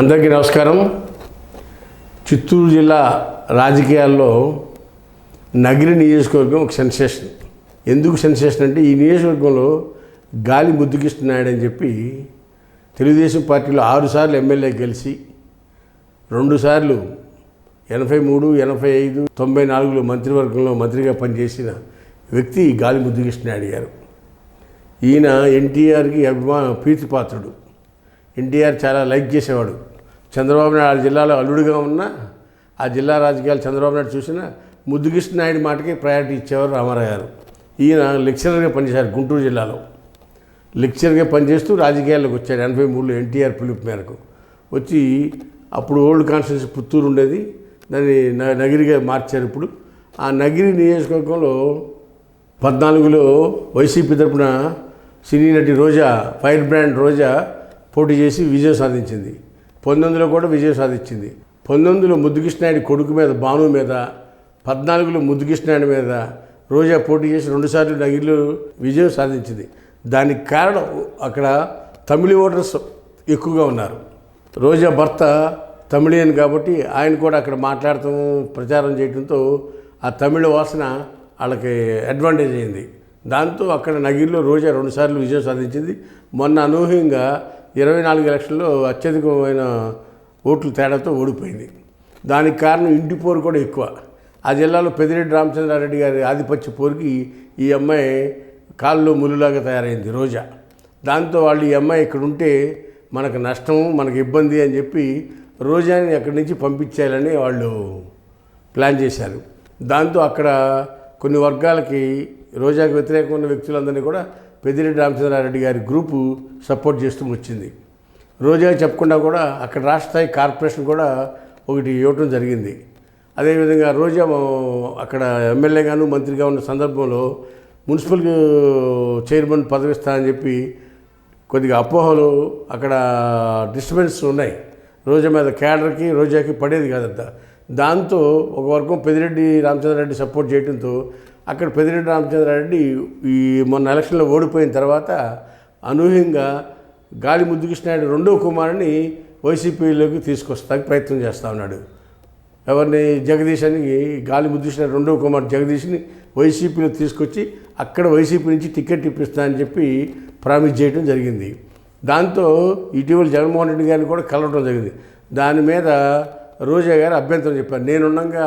అందరికీ నమస్కారం. చిత్తూరు జిల్లా రాజకీయాల్లో నగిరి నియోజకవర్గం ఒక సెన్సేషన్. ఎందుకు సెన్సేషన్ అంటే ఈ నియోజకవర్గంలో గాలి ముద్దుకిస్తున్నాడని అని చెప్పి తెలుగుదేశం పార్టీలో ఆరుసార్లు ఎమ్మెల్యే గెలిచి రెండుసార్లు ఎనభై మూడు ఎనభై ఐదు తొంభై నాలుగులో మంత్రివర్గంలో మంత్రిగా పనిచేసిన వ్యక్తి గాలి ముద్దుకృష్ణాయుడు గారు. ఈయన ఎన్టీఆర్కి అభిమా ప్రీతిపాత్రుడు. ఎన్టీఆర్ చాలా లైక్ చేసేవాడు. చంద్రబాబు నాయుడు ఆ జిల్లాలో అల్లుడుగా ఉన్నా ఆ జిల్లా రాజకీయాలు చంద్రబాబు నాయుడు చూసినా ముద్దుకృష్ణ నాయుడు మాటకి ప్రయారిటీ ఇచ్చేవారు రామారావు గారు. ఈయన లెక్చరర్గా పనిచేశారు గుంటూరు జిల్లాలో. లెక్చర్గా పనిచేస్తూ రాజకీయాల్లోకి వచ్చారు ఎనభై మూడులో ఎన్టీఆర్ పిలుపు మేరకు. వచ్చి అప్పుడు ఓల్డ్ కాన్స్టిట్యూన్సీ పుత్తూరు ఉండేది దాన్ని న- నగిరిగా మార్చారు ఇప్పుడు. ఆ నగిరి నియోజకవర్గంలో పద్నాలుగులో వైసీపీ తరపున సినీ నటి రోజా ఫైర్ బ్రాండ్ రోజా పోటీ చేసి విజయం సాధించింది. పంతొమ్మిదిలో కూడా విజయం సాధించింది. పంతొమ్మిదిలో ముద్దుకృష్ణాయుడి కొడుకు మీద భాను మీద పద్నాలుగులో ముద్దుకృష్ణాయుడి మీద రోజా పోటీ చేసి రెండుసార్లు నగిరిలో విజయం సాధించింది. దానికి కారణం అక్కడ తమిళ ఓటర్స్ ఎక్కువగా ఉన్నారు. రోజా భర్త తమిళియన్ కాబట్టి ఆయన కూడా అక్కడ మాట్లాడటం ప్రచారం చేయడంతో ఆ తమిళ వాసన వాళ్ళకి అడ్వాంటేజ్ అయింది. దాంతో అక్కడ నగిరిలో రోజా రెండుసార్లు విజయం సాధించింది. మొన్న అనూహ్యంగా ఇరవై నాలుగు ఎలక్షన్లో అత్యధికమైన ఓట్లు తేడాతో ఓడిపోయింది. దానికి కారణం ఇంటి పోరు కూడా ఎక్కువ. ఆ జిల్లాలో పెదిరెడ్డి రామచంద్రారెడ్డి గారి ఆధిపత్య పోరుకి ఈ అమ్మాయి కాల్లో ములులాగా తయారైంది రోజా. దాంతో వాళ్ళు ఈ అమ్మాయి ఇక్కడ ఉంటే మనకు నష్టం మనకు ఇబ్బంది అని చెప్పి రోజాని అక్కడి నుంచి పంపించేయాలని వాళ్ళు ప్లాన్ చేశారు. దాంతో అక్కడ కొన్ని వర్గాలకి రోజాకు వ్యతిరేకంగా ఉన్న వ్యక్తులందరినీ కూడా పెద్దిరెడ్డి రామచంద్రారెడ్డి గారి గ్రూపు సపోర్ట్ చేస్తూ వచ్చింది. రోజా చెప్పకుండా కూడా అక్కడ రాష్ట్ర స్థాయి కార్పొరేషన్ కూడా ఒకటి ఇవ్వటం జరిగింది. అదేవిధంగా రోజా అక్కడ ఎమ్మెల్యేగాను మంత్రిగా ఉన్న సందర్భంలో మున్సిపల్ చైర్మన్ పదవి అని చెప్పి కొద్దిగా అపోహలు అక్కడ డిస్టర్బెన్స్ ఉన్నాయి. రోజా మీద క్యాడర్కి రోజాకి పడేది కాదంట. దాంతో ఒక వర్గం పెదిరెడ్డి రామచంద్రారెడ్డి సపోర్ట్ చేయడంతో అక్కడ పెదిరెడ్డి రామచంద్రారెడ్డి ఈ మొన్న ఎలక్షన్లో ఓడిపోయిన తర్వాత అనూహ్యంగా గాలి ముద్దుకృష్ణాయుడు రెండో కుమారుని వైసీపీలోకి తీసుకొస్తానికి ప్రయత్నం చేస్తూ ఉన్నాడు. ఎవరిని జగదీశానికి గాలి ముద్దుకృష్ణ రెండో కుమార్ జగదీష్ని వైసీపీలో తీసుకొచ్చి అక్కడ వైసీపీ నుంచి టికెట్ ఇప్పిస్తా అని చెప్పి ప్రామిస్ చేయడం జరిగింది. దాంతో ఇటీవల జగన్మోహన్ రెడ్డి గారిని కూడా కలవడం జరిగింది. దాని మీద రోజా గారు అభ్యంతరం చెప్పారు. నేనుండగా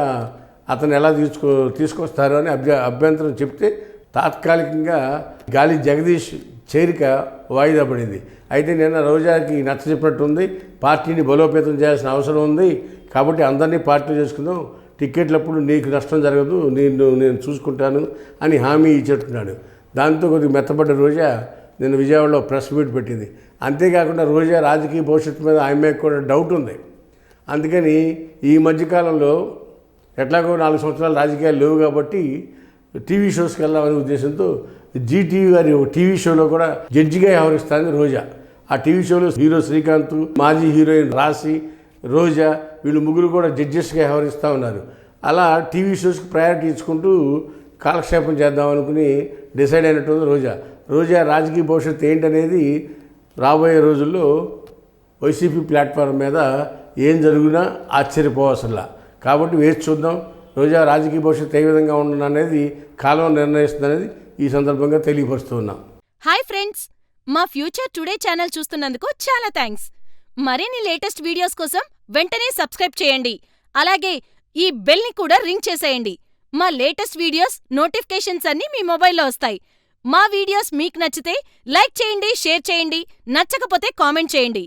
అతను ఎలా తీసుకో తీసుకొస్తారు అని అభ్య అభ్యంతరం చెప్తే తాత్కాలికంగా గాలి జగదీష్ చేరిక వాయిదా పడింది. అయితే నిన్న రోజాకి నచ్చ చెప్పినట్టుంది పార్టీని బలోపేతం చేయాల్సిన అవసరం ఉంది. కాబట్టి అందరినీ పార్టీ చేసుకుందాం. టిక్కెట్లప్పుడు నీకు నష్టం జరగదు. నేను నేను చూసుకుంటాను అని హామీ ఇచ్చేట్టున్నాడు. దాంతో కొద్దిగా మెత్తబడ్డ రోజా నేను విజయవాడలో ప్రెస్ మీట్ పెట్టింది. అంతేకాకుండా రోజా రాజకీయ భవిష్యత్తు మీద ఆమె కూడా డౌట్ ఉంది. అందుకని ఈ మధ్యకాలంలో ఎట్లాగో నాలుగు సంవత్సరాలు రాజకీయాలు లేవు కాబట్టి టీవీ షోస్కి వెళ్దామనే ఉద్దేశంతో జీటీవీ గారి టీవీ షోలో కూడా జడ్జిగా వ్యవహరిస్తుంది రోజా. ఆ టీవీ షోలో హీరో శ్రీకాంత్ మాజీ హీరోయిన్ రాశి రోజా వీళ్ళు ముగ్గురు కూడా జడ్జెస్గా వ్యవహరిస్తూ ఉన్నారు. అలా టీవీ షోస్కి ప్రయారిటీ ఇచ్చుకుంటూ కాలక్షేపం చేద్దాం అనుకుని డిసైడ్ అయినట్టుంది రోజా. రోజా రాజకీయ భవిష్యత్తు ఏంటనేది రాబోయే రోజుల్లో వైసీపీ ప్లాట్ఫామ్ మీద ఏం జరుగునా ఆశ్చర్యపోవసల్లా కాబట్టి వేచి చూద్దాం. రోజా రాజకీయ భవిష్యత్తు ఏ విధంగా ఉండడం అనేది కాలం నిర్ణయిస్తుంది అనేది ఈ సందర్భంగా తెలియపరుస్తున్నాం హాయ్ ఫ్రెండ్స్. మా ఫ్యూచర్ టుడే ఛానల్ చూస్తున్నందుకు చాలా థ్యాంక్స్. మరిన్ని లేటెస్ట్ వీడియోస్ కోసం వెంటనే సబ్స్క్రైబ్ చేయండి. అలాగే ఈ బెల్ని కూడా రింగ్ చేసేయండి. మా లేటెస్ట్ వీడియోస్ నోటిఫికేషన్స్ అన్నీ మీ మొబైల్లో వస్తాయి. మా వీడియోస్ మీకు నచ్చితే లైక్ చేయండి షేర్ చేయండి నచ్చకపోతే కామెంట్ చేయండి.